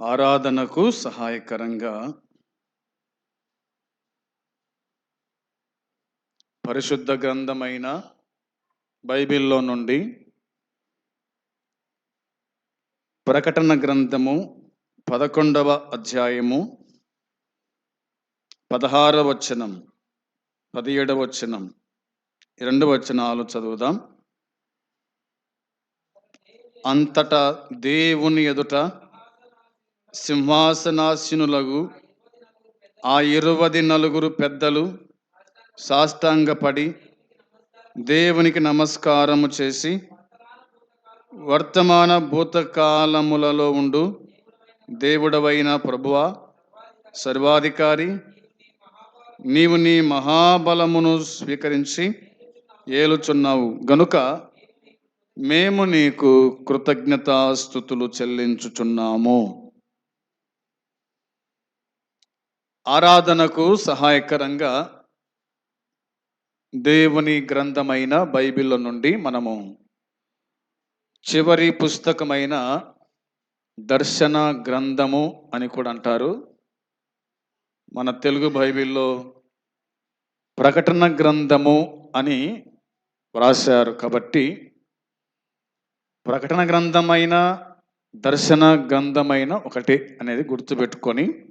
ఆరాధనకు సహాయకరంగా పరిశుద్ధ గ్రంథమైన బైబిల్లో నుండి ప్రకటన గ్రంథము పదకొండవ అధ్యాయము పదహారవ వచనం పదిహేడవ వచనం రెండు వచనాలు చదువుదాం. అంతటా దేవుని ఎదుట సింహాసనాశినులగు ఆ ఇరువది నలుగురు పెద్దలు సాష్టాంగపడి దేవునికి నమస్కారము చేసి వర్తమాన భూతకాలములలో ఉండు దేవుడవైన ప్రభువ సర్వాధికారి నీవు నీ మహాబలమును స్వీకరించి ఏలుచున్నావు. గనుక మేము నీకు కృతజ్ఞతాస్థుతులు చెల్లించుచున్నాము. ఆరాధనకు సహాయకరంగా దేవుని గ్రంథమైన బైబిల్ నుండి మనము చివరి పుస్తకమైన దర్శన గ్రంథము అని కూడా అంటారు. మన తెలుగు బైబిల్లో ప్రకటన గ్రంథము అని వ్రాశారు కాబట్టి ప్రకటన గ్రంథమైన దర్శన గ్రంథమైన ఒకటి అనేది గుర్తుపెట్టుకొని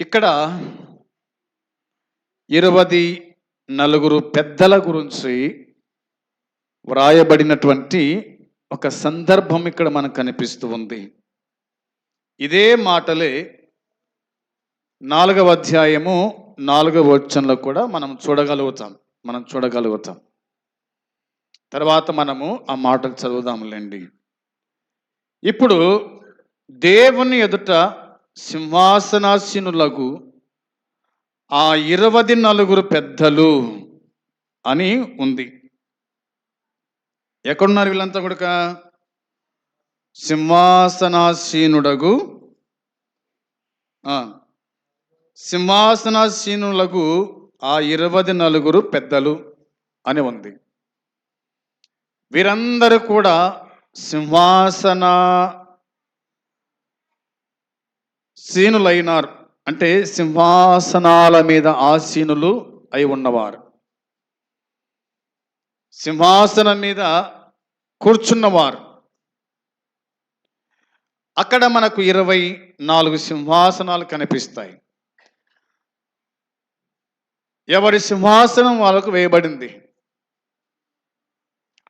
ఇక్కడ ఇరవై నలుగురు పెద్దల గురించి వ్రాయబడినటువంటి ఒక సందర్భం ఇక్కడ మనకు కనిపిస్తూ ఉంది. ఇదే మాటలే నాలుగవ అధ్యాయము నాలుగవ వచ్చంలో కూడా మనం చూడగలుగుతాం. మనం చూడగలుగుతాం. తర్వాత మనము ఆ మాటలు చదువుదాములేండి. ఇప్పుడు దేవుని ఎదుట సింహాసనాసీనులకు ఆ ఇరవది నలుగురు పెద్దలు అని ఉంది. ఎక్కడున్నారు వీళ్ళంతా కూడా సింహాసనాసీనుడగు సింహాసనాశీనులకు సింహాసనాసీనులకు ఆ ఇరవది నలుగురు పెద్దలు అని ఉంది. వీరందరూ కూడా సింహాసన సీనులైనారు. అంటే సింహాసనాల మీద ఆసీనులు అయి ఉన్నవారు. సింహాసనం మీద కూర్చున్నవారు. అక్కడ మనకు ఇరవై నాలుగు సింహాసనాలు కనిపిస్తాయి. ఎవరి సింహాసనం వాళ్ళకు వేయబడింది?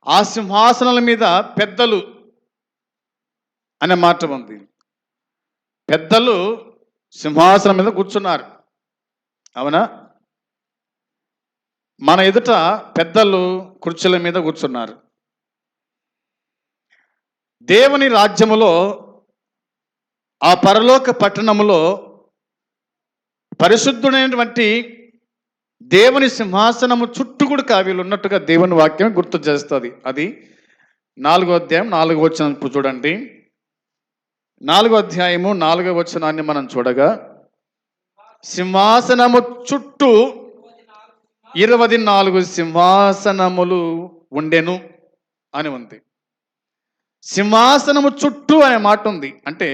ఆ సింహాసనాల మీద పెద్దలు అనే మాట ఉంది. పెద్దలు సింహాసనం మీద కూర్చున్నారు. అవునా? మన ఎదుట పెద్దలు కుర్చీల మీద కూర్చున్నారు. దేవుని రాజ్యములో ఆ పరలోక పట్టణములో పరిశుద్ధుడైనటువంటి దేవుని సింహాసనము చుట్టూ కూడా కావీలు ఉన్నట్టుగా దేవుని వాక్యం గుర్తు చేస్తుంది. అది నాలుగో అధ్యాయం నాలుగో వచ్చినప్పుడు చూడండి. నాలుగో అధ్యాయము నాలుగో వచనాన్ని మనం చూడగా సింహాసనము చుట్టూ ఇరవై నాలుగు సింహాసనములు ఉండెను అని ఉంది. సింహాసనము చుట్టూ అనే మాట ఉంది. అంటే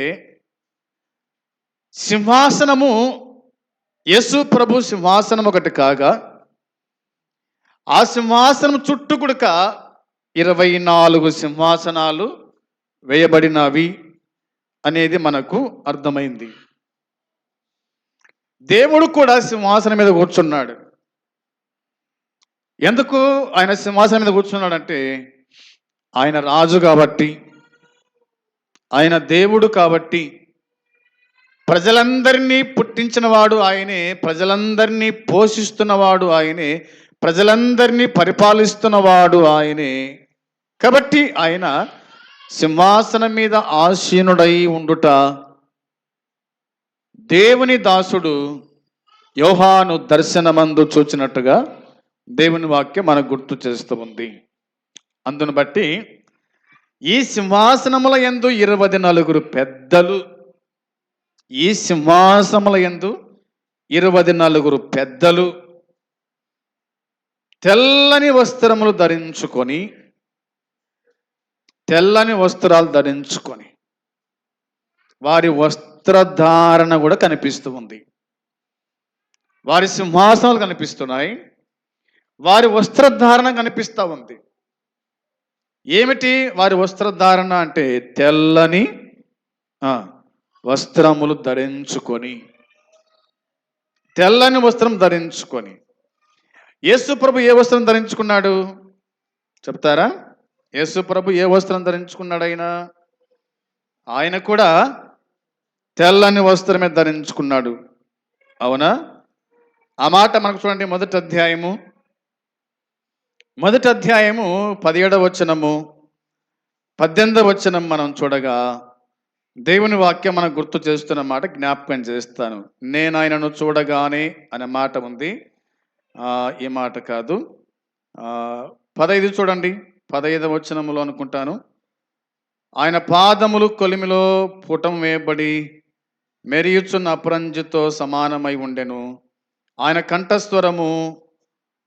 సింహాసనము యేసు ప్రభు సింహాసనం ఒకటి కాగా ఆ సింహాసనం చుట్టూ కుడక ఇరవై నాలుగు సింహాసనాలు వేయబడినవి. అనేది మనకు అర్థమైంది. దేవుడు కూడా సింహాసనం మీద కూర్చున్నాడు. ఎందుకు ఆయన సింహాసనం మీద కూర్చున్నాడంటే ఆయన రాజు కాబట్టి ఆయన దేవుడు కాబట్టి ప్రజలందరినీ పుట్టించినవాడు ఆయనే ప్రజలందరినీ పోషిస్తున్నవాడు ఆయనే ప్రజలందరినీ పరిపాలిస్తున్నవాడు ఆయనే. కాబట్టి ఆయన సింహాసనం మీద ఆసీనుడై ఉండుట దేవుని దాసుడు యోహాను దర్శనమందు చూచినట్టుగా దేవుని వాక్యం మనకు గుర్తు చేస్తూ ఉంది. అందును బట్టి ఈ సింహాసనముల యందు ఇరవై నలుగురు పెద్దలు ఈ సింహాసనముల యందు ఇరవై నలుగురు పెద్దలు తెల్లని వస్త్రములు ధరించుకొని తెల్లని వస్త్రాలు ధరించుకొని వారి వస్త్రధారణ కూడా కనిపిస్తూ ఉంది. వారి సింహాసనాలు కనిపిస్తున్నాయి. వారి వస్త్రధారణ కనిపిస్తూ ఉంది. ఏమిటి వారి వస్త్రధారణ అంటే తెల్లని వస్త్రములు ధరించుకొని తెల్లని వస్త్రం ధరించుకొని. యేసు ప్రభు ఏ వస్త్రం ధరించుకున్నాడు? చెప్తారా? యేసు ప్రభు ఏ వస్త్రం ధరించుకున్నాడు ఆయన ఆయన కూడా తెల్లని వస్త్రమే ధరించుకున్నాడు. అవునా? ఆ మాట మనకు చూడండి మొదటి అధ్యాయము. మొదటి అధ్యాయము పదిహేడవ వచనము. పద్దెనిమిదవ వచనం మనం చూడగా దేవుని వాక్యం మనకు గుర్తు చేస్తున్న మాట జ్ఞాపకం చేస్తాను. నేను ఆయనను చూడగానే అనే మాట ఉంది. ఈ మాట కాదు. ఆ, పదైదు చూడండి. పదహైదవ వచనములో అనుకుంటాను. ఆయన పాదములు కొలిమిలో పుటం వేయబడి మెరియుచున్న అపరంజితో సమానమై ఉండెను. ఆయన కంఠస్వరము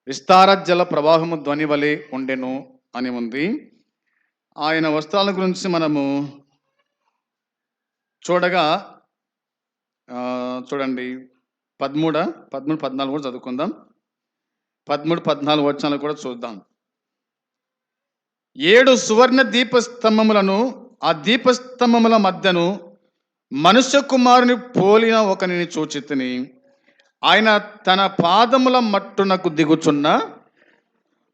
విస్తార జల ప్రవాహము ధ్వని వలె ఉండెను అని ఉంది. ఆయన వస్త్రాల గురించి మనము చూడగా చూడండి. పదమూడ పదమూడు పద్నాలుగు కూడా చదువుకుందాం. పదమూడు పద్నాలుగు వచనాలు కూడా చూద్దాం. ఏడు సువర్ణ దీపస్తంభములను ఆ దీపస్తంభముల మధ్యను మనుష్య కుమారుని పోలిన ఒకనిని చూచితిని. ఆయన తన పాదముల మట్టునకు దిగుచున్న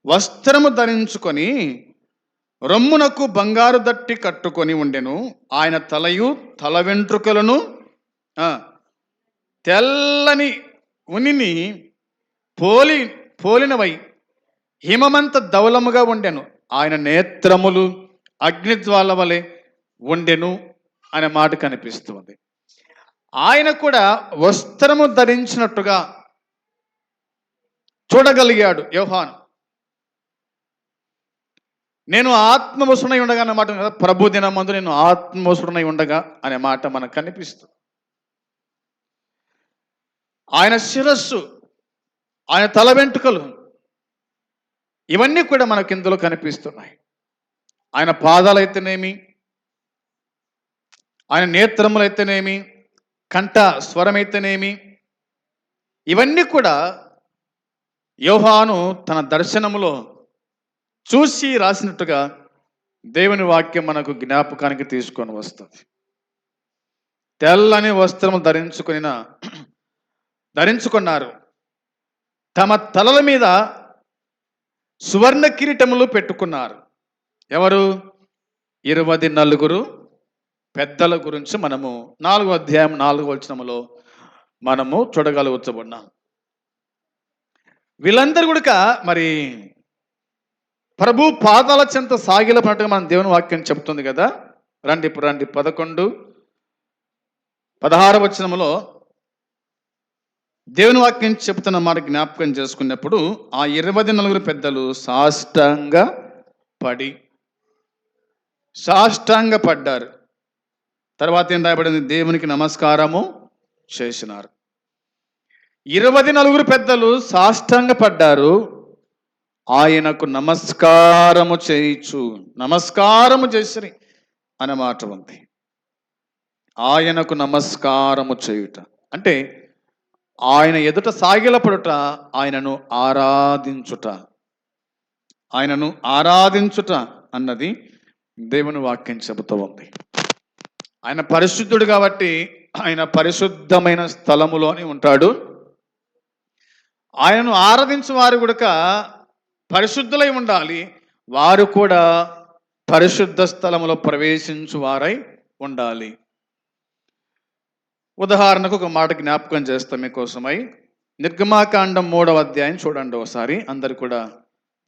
వస్త్రము ధరించుకొని రొమ్మునకు బంగారు దట్టి కట్టుకొని ఉండెను. ఆయన తలయు తల వెంట్రుకలను తెల్లని ఉనిని పోలి పోలినవై హిమమంత ధవలముగా ఉండెను. ఆయన నేత్రములు అగ్నిజ్వాల వలె ఉండెను అనే మాట కనిపిస్తుంది. ఆయన కూడా వస్త్రము ధరించినట్టుగా చూడగలిగాడు యోహాను. నేను ఆత్మవసుడై ఉండగా అనే మాట ప్రభు దినమందు నేను ఆత్మవసుడై ఉండగా అనే మాట మనకు కనిపిస్తుంది. ఆయన శిరస్సు ఆయన తల వెంట్రుకలు ఇవన్నీ కూడా మనకి ఇందులో కనిపిస్తున్నాయి. ఆయన పాదాలైతేనేమి ఆయన నేత్రములైతేనేమి కంఠ స్వరమైతేనేమి ఇవన్నీ కూడా యోహాను తన దర్శనములో చూసి రాసినట్టుగా దేవుని వాక్యం మనకు జ్ఞాపకానికి తీసుకొని వస్తుంది. తెల్లని వస్త్రము ధరించుకుని ధరించుకున్నారు. తమ తలల మీద సువర్ణ కిరీటములు పెట్టుకున్నారు. ఎవరు? ఇరవై నలుగురు పెద్దల గురించి మనము నాలుగో అధ్యాయం నాలుగో వచనములో మనము చూడగలుగుతున్నాం వీళ్ళందరూ కూడా మరి ప్రభు పాదాల చెంత సాగిలపడినట్టుగా మన దేవుని వాక్యం చెప్తుంది కదా రండి ఇప్పుడు రండి పదకొండు పదహారు వచనములో దేవుని వాక్యం చెప్తున్న మాట జ్ఞాపకం చేసుకున్నప్పుడు ఆ ఇరవై నలుగురు పెద్దలు సాష్టాంగ పడి సాష్టాంగ పడ్డారు. తర్వాత ఏం రాయబడింది? దేవునికి నమస్కారము చేసినారు. ఇరవై నలుగురు పెద్దలు సాష్టాంగ పడ్డారు. ఆయనకు నమస్కారము చేయించు. నమస్కారము చేసిరి అనే మాట ఉంది. ఆయనకు నమస్కారము చేయుట. అంటే ఆయన ఎదుట సాగిలపడుట ఆయనను ఆరాధించుట. ఆయనను ఆరాధించుట అన్నది దేవుని వాక్యం చెబుతూ ఉంది. ఆయన పరిశుద్ధుడు కాబట్టి ఆయన పరిశుద్ధమైన స్థలములోని ఉంటాడు. ఆయనను ఆరాధించు వారు కూడా పరిశుద్ధులై ఉండాలి వారు కూడా పరిశుద్ధ స్థలములో ప్రవేశించు వారై ఉండాలి. ఉదాహరణకు ఒక మాట జ్ఞాపకం చేస్తాం మీకోసమై. నిర్గమాకాండం మూడవ అధ్యాయం చూడండి ఒకసారి అందరు కూడా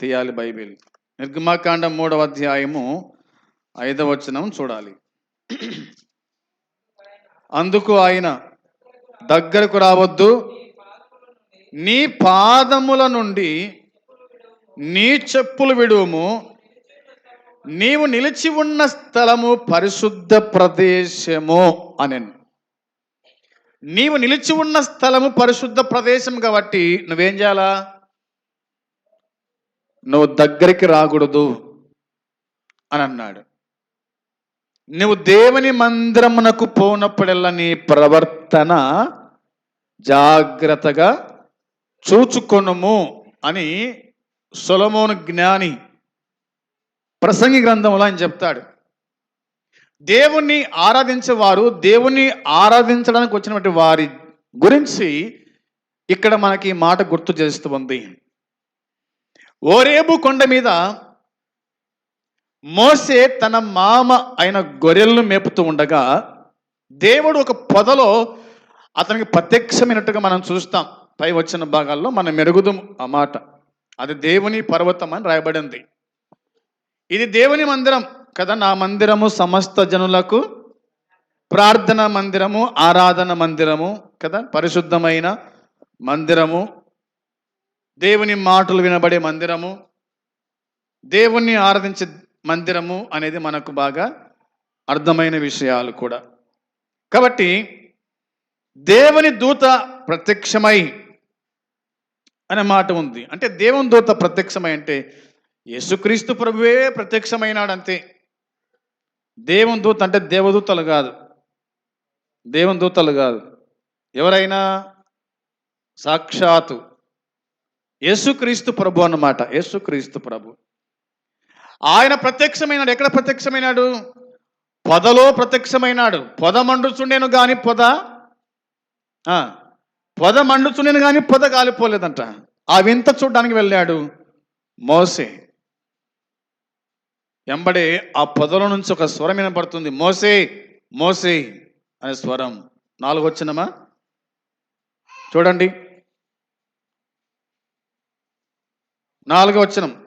తీయాలి బైబిల్. నిర్గమాకాండం మూడవ అధ్యాయము ఐదవ వచనం చూడాలి. అందుకు ఆయన దగ్గరకు రావద్దు నీ పాదముల నుండి నీ చెప్పులు విడుము నీవు నిలిచి ఉన్న స్థలము పరిశుద్ధ ప్రదేశము అనెను. నీవు నిలిచి ఉన్న స్థలము పరిశుద్ధ ప్రదేశం కాబట్టి నువ్వేం చేయాలా? నువ్వు దగ్గరికి రాకూడదు అని అన్నాడు. నువ్వు దేవుని మందిరమునకు పోనప్పుడల్లా నీ ప్రవర్తన జాగ్రత్తగా చూచుకొనుము అని సొలమోను జ్ఞాని ప్రసంగి గ్రంథంలో ఆయన చెప్తాడు. దేవుణ్ణి ఆరాధించేవారు దేవుణ్ణి ఆరాధించడానికి వచ్చినటువంటి వారి గురించి ఇక్కడ మనకి ఈ మాట గుర్తు చేస్తూ ఉంది. ఓరేబు కొండ మీద మోసే తన మామ అయిన గొర్రెలను మేపుతూ ఉండగా దేవుడు ఒక పొదలో అతనికి ప్రత్యక్షమైనట్టుగా మనం చూస్తాం. పై వచ్చిన భాగాల్లో మనం మెరుగుదాం ఆ మాట. అది దేవుని పర్వతం అని రాయబడింది. ఇది దేవుని మందిరం. కదా నా మందిరము సమస్త జనులకు ప్రార్థన మందిరము ఆరాధన మందిరము కదా పరిశుద్ధమైన మందిరము దేవుని మాటలు వినబడే మందిరము దేవుణ్ణి ఆరాధించే మందిరము అనేది మనకు బాగా అర్థమైన విషయాలు కూడా. కాబట్టి దేవుని దూత ప్రత్యక్షమై అనే మాట ఉంది. అంటే దేవుని దూత ప్రత్యక్షమై అంటే యేసుక్రీస్తు ప్రభువే ప్రత్యక్షమైనాడంతే. అంతే దేవుని దూత అంటే దేవదూతలు కాదు. దేవుని దూతలు కాదు. ఎవరైనా సాక్షాత్తు యేసుక్రీస్తు ప్రభు అన్నమాట. యేసుక్రీస్తు ప్రభు. ఆయన ప్రత్యక్షమైనాడు. ఎక్కడ ప్రత్యక్షమైనాడు? పొదలో ప్రత్యక్షమైనాడు. పొద మండుచుండేను కానీ పొద పొద మండుచుండేను కానీ పొద కాలిపోలేదంట. ఆ వింత చూడడానికి వెళ్ళాడు మోసే. ఎంబడే ఆ పొదలో నుంచి ఒక స్వరం వినపడుతుంది. మోసే మోసే అనే స్వరం. నాలుగు వచ్చినమా చూడండి. నాలుగు వచ్చినం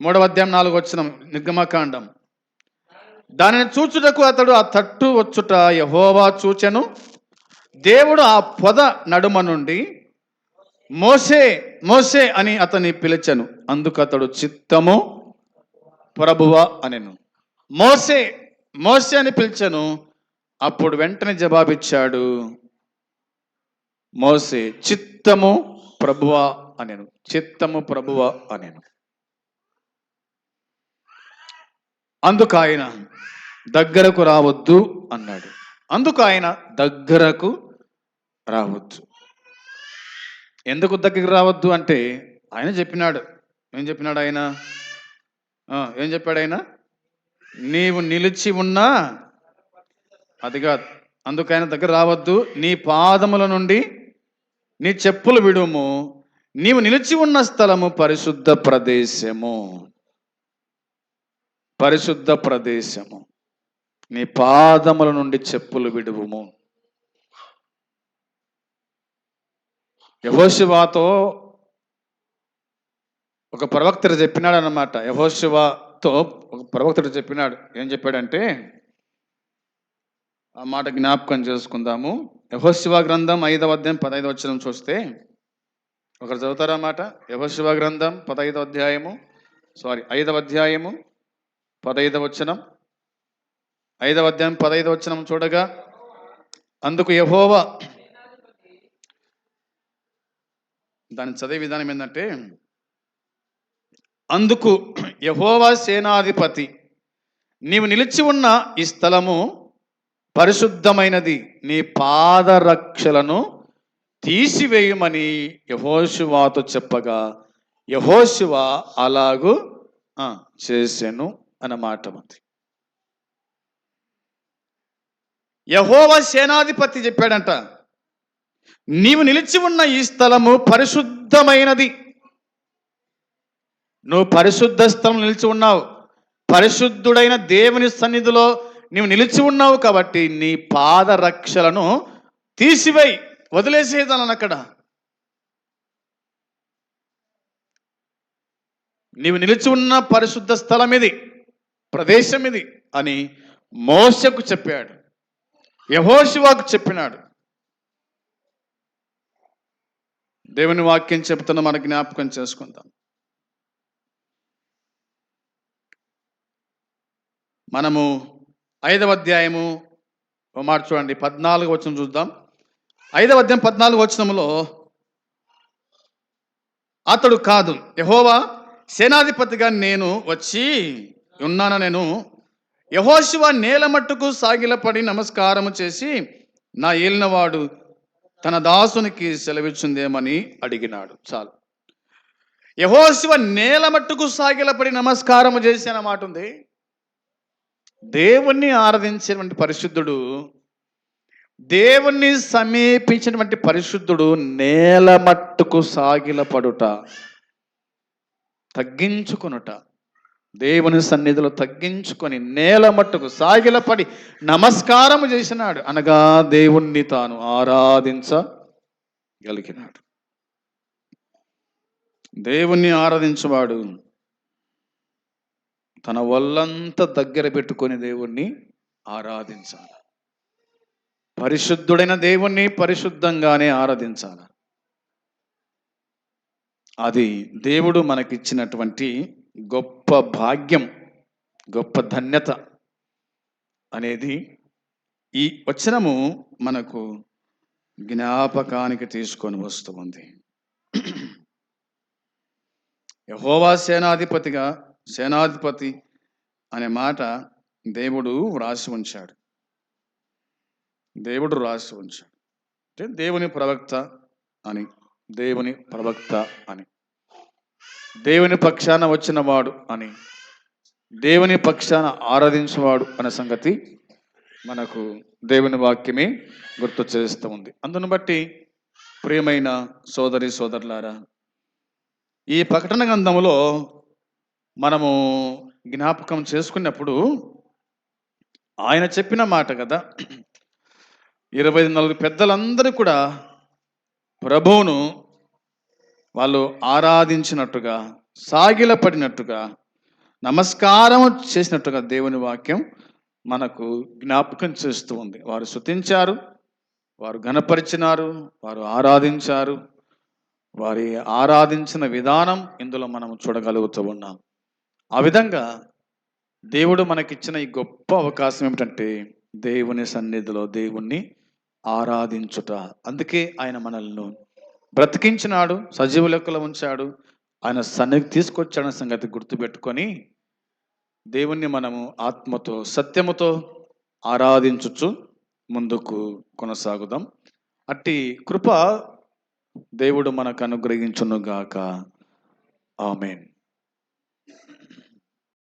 మూడవ అధ్యాయం నాలుగు వచ్చినం నిర్గమకాండం. దానిని చూచుటకు అతడు ఆ తట్టు వచ్చుట యహోవా చూచెను. దేవుడు ఆ పొద నడుమ నుండి మోసే మోసే అని అతని పిలిచెను. అందుకు అతడు చిత్తము ప్రభువ అనెను. మోసే మోసే అని పిలిచాను. అప్పుడు వెంటనే జవాబిచ్చాడు మోసే చిత్తము ప్రభువ అనెను. చిత్తము ప్రభువ అనెను. అందుకు ఆయన దగ్గరకు రావద్దు అన్నాడు. అందుకు ఆయన దగ్గరకు రావద్దు. ఎందుకు దగ్గరకు రావద్దు అంటే ఆయన చెప్పినాడు. ఏం చెప్పినాడు ఆయన? ఏం చెప్పాడు ఆయన? నీవు నిలిచి ఉన్నా అది కాదు. అందుకు ఆయన దగ్గర రావద్దు. నీ పాదముల నుండి నీ చెప్పులు విడుము. నీవు నిలిచి ఉన్న స్థలము పరిశుద్ధ ప్రదేశము. పరిశుద్ధ ప్రదేశము. నీ పాదముల నుండి చెప్పులు విడువుము. యహోశివాతో ఒక ప్రవక్త చెప్పినాడు అనమాట యహోశివతో ఒక ప్రవక్తడు చెప్పినాడు. ఏం చెప్పాడంటే ఆ మాట జ్ఞాపకం చేసుకుందాము. యహోశివ గ్రంథం ఐదవ అధ్యాయం పదహైదు వచ్చిన చూస్తే ఒకరు చదువుతారా మాట? యహోశివ గ్రంథం పదహైదవ అధ్యాయము సారీ ఐదవ అధ్యాయము పదహైదవ వచనం. ఐదవ అధ్యాయం పదహైదవ వచనం చూడగా అందుకు యహోవ దాని చదివే విధానం ఏంటంటే అందుకు యహోవా సేనాధిపతి నీవు నిలిచి ఉన్న ఈ స్థలము పరిశుద్ధమైనది. నీ పాదరక్షలను తీసివేయమని యహోశివాతో చెప్పగా యహోశివ అలాగూ చేశాను చేసెను అన్నమాట ఉంది యహోవ సేనాధిపతి చెప్పాడంట నీవు నిలిచి ఉన్న ఈ స్థలము పరిశుద్ధమైనది. నువ్వు పరిశుద్ధ స్థలం నిలిచి ఉన్నావు. పరిశుద్ధుడైన దేవుని సన్నిధిలో నువ్వు నిలిచి ఉన్నావు కాబట్టి నీ పాదరక్షలను తీసివేయి. వదిలేసేదాలను అక్కడ. నీవు నిలిచి ఉన్న పరిశుద్ధ స్థలం ఇది ప్రదేశం ఇది అని మోసకు చెప్పాడు. యహోశివాకు చెప్పినాడు. దేవుని వాక్యం చెప్తున్న మన జ్ఞాపకం చేసుకుందాం. మనము ఐదవ అధ్యాయము మాట చూడండి పద్నాలుగు వచ్చిన చూద్దాం. ఐదవ అధ్యాయం పద్నాలుగు వచనంలో అతడు కాదు యహోవా సేనాధిపతిగా నేను వచ్చి ఉన్నాను నేను యహోశివ నేల మట్టుకు సాగిలపడి నమస్కారము చేసి నా ఏలినవాడు తన దాసునికి సెలవిచ్చుందేమని అడిగినాడు. చాలు. యహోశివ నేల మట్టుకు సాగిలపడి నమస్కారము చేసి అన్నమాట ఉంది. దేవుణ్ణి ఆరాధించినటువంటి పరిశుద్ధుడు దేవుణ్ణి సమీపించినటువంటి పరిశుద్ధుడు నేల మట్టుకు సాగిలపడుట తగ్గించుకొనుట దేవుని సన్నిధిలో తగ్గించుకొని నేల మట్టుకు సాగిలపడి నమస్కారము చేసినాడు. అనగా దేవుణ్ణి తాను ఆరాధించగలిగినాడు. దేవుణ్ణి ఆరాధించువాడు తన ఒళ్ళంతా దగ్గర పెట్టుకొని దేవుణ్ణి ఆరాధించాలి. పరిశుద్ధుడైన దేవుణ్ణి పరిశుద్ధంగానే ఆరాధించాలి. అది దేవుడు మనకిచ్చినటువంటి గొప్ప భాగ్యం గొప్ప ధన్యత అనేది ఈ వచనము మనకు జ్ఞాపకానికి తీసుకొని వస్తుంది యహోవా సేనాధిపతిగా సేనాధిపతి అనే మాట దేవుడు వ్రాసి ఉంచాడు. దేవుడు రాసి ఉంచాడు. అంటే దేవుని ప్రవక్త అని దేవుని ప్రవక్త అని. దేవుని పక్షాన వచ్చినవాడు అని దేవుని పక్షాన ఆరాధించేవాడు అనే సంగతి మనకు దేవుని వాక్యమే గుర్తు చేస్తూ ఉంది. అందును బట్టి ప్రియమైన సోదరి సోదరులారా ఈ ప్రకటన గ్రంథంలో మనము జ్ఞాపకం చేసుకున్నప్పుడు ఆయన చెప్పిన మాట కదా. ఇరవై నలుగురు పెద్దలందరూ కూడా ప్రభువును వాళ్ళు ఆరాధించినట్టుగా సాగిలపడినట్టుగా నమస్కారం చేసినట్టుగా దేవుని వాక్యం మనకు జ్ఞాపకం చేస్తూ ఉంది. వారు శృతించారు వారు గణపరిచినారు వారు ఆరాధించారు. వారి ఆరాధించిన విధానం ఇందులో మనం చూడగలుగుతూ ఉన్నాం. ఆ విధంగా దేవుడు మనకిచ్చిన ఈ గొప్ప అవకాశం ఏమిటంటే దేవుని సన్నిధిలో దేవుణ్ణి ఆరాధించుట. అందుకే ఆయన మనల్ని బ్రతికించినాడు సజీవ లెక్కలో ఉంచాడు. ఆయన సన్నిధి తీసుకొచ్చాడన్న సంగతి గుర్తుపెట్టుకొని దేవుణ్ణి మనము ఆత్మతో సత్యముతో ఆరాధించుచు ముందుకు కొనసాగుదాం. అట్టి కృప దేవుడు మనకు అనుగ్రహించునుగాక. ఆమెన్.